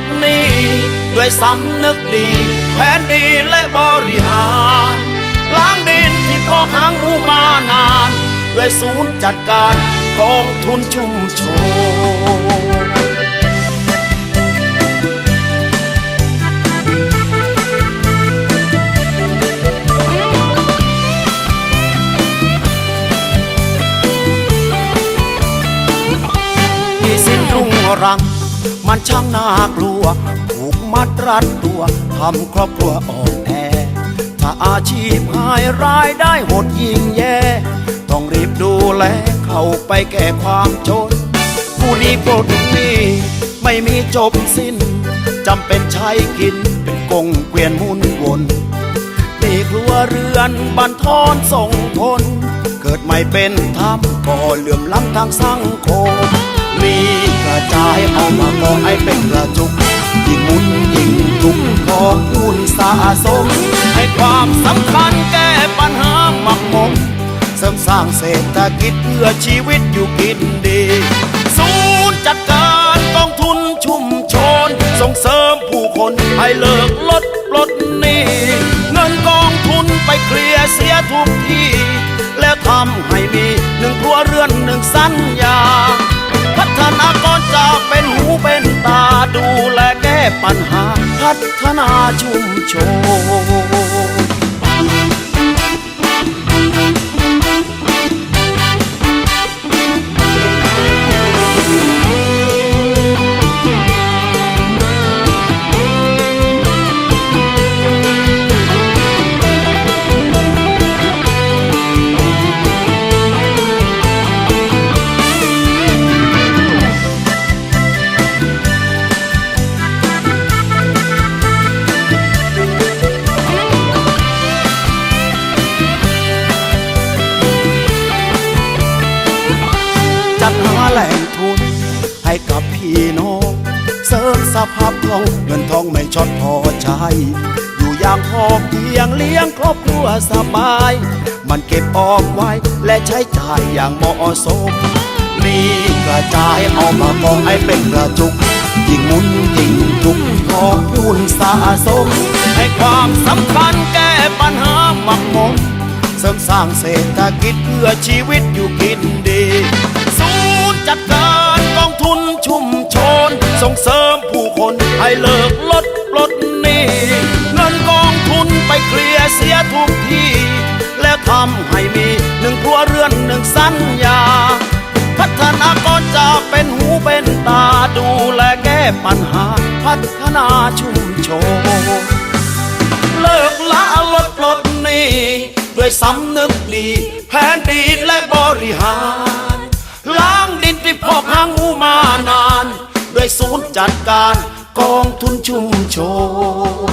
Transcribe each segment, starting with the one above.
ดนี้ ด้วยสำนึกดี แผนดีและบริหารล้างดินที่พอหางหูมานาน ด้วยศูนย์จัดการกองทุนชุมชนที่สิ้นรุ่งรัง มันช่างน่ากลัว ถูกมัดรัดตัวทำครอบครัวอ่อนแอ ถ้าอาชีพหายรายได้หดยิ่งแย่ ต้องรีบดูแลเข้าไปแก้ความจน ผู้นี้ปลดหนี้ไม่มีจบสิ้นจำเป็นใช้กินเป็นกงเกวียนมุนวนมีครัวเรือนบันทอนส่งทน เกิดไม่เป็นธรรมก็เหลื่อมล้ำทางสังคมมี ระจายเอามากอให้เป็นกระจุกยิ่งมุนยิ่งทุกของทุนสะสม ให้ความสำคัญแก้ปัญหาหมักหมมเสริมสร้างเศรษฐกิจเพื่อชีวิตอยู่กินดี ศูนย์จัดการกองทุนชุมชน ส่งเสริมผู้คนให้เลิกลดปลดหนี้เงินกองทุนไปเคลียร์เสียทุกที่ แล้วทำให้มีหนึ่งครัวเรือนหนึ่งสัญญา ปัญหาพัฒนาชุมชน แหล่งทุน ให้กับพี่น้อง เสริมสภาพคล่องเงินทองไม่ช็อตพอใช้ อยู่อย่างพอเพียงเลี้ยงครอบครัวสบาย มันเก็บออมไว้และใช้จ่ายอย่างเหมาะสม มีกระจายเอามากองให้เป็นกระจุกยิ่งมุนยิ่งทุกของทุนสะสม ให้ความสำคัญแก้ปัญหาหมักหมมเสริมสร้างเศรษฐกิจเพื่อชีวิตอยู่กินดี จัดการกองทุนชุมชน ส่งเสริมผู้คนให้เลิกลดปลดหนี้เงินกองทุนไปเคลียร์เสียทุกที่ แล้วทำให้มีหนึ่งครัวเรือนหนึ่งสัญญา พัฒนากรจะเป็นหูเป็นตาดูแลแก้ปัญหา พัฒนาชุมชน เลิกละลดปลดหนี้ด้วยสำนึกดี แผนดีและบริหารล้าง จัดการกองทุนชุมชน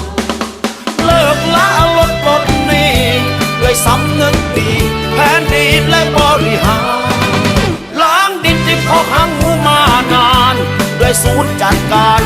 เลิกละลดปลดนี้ด้วยสำนึกดีแผนดีและบริหารล้างดินที่พอกหางหูมานาน ด้วยศูนย์จัดการ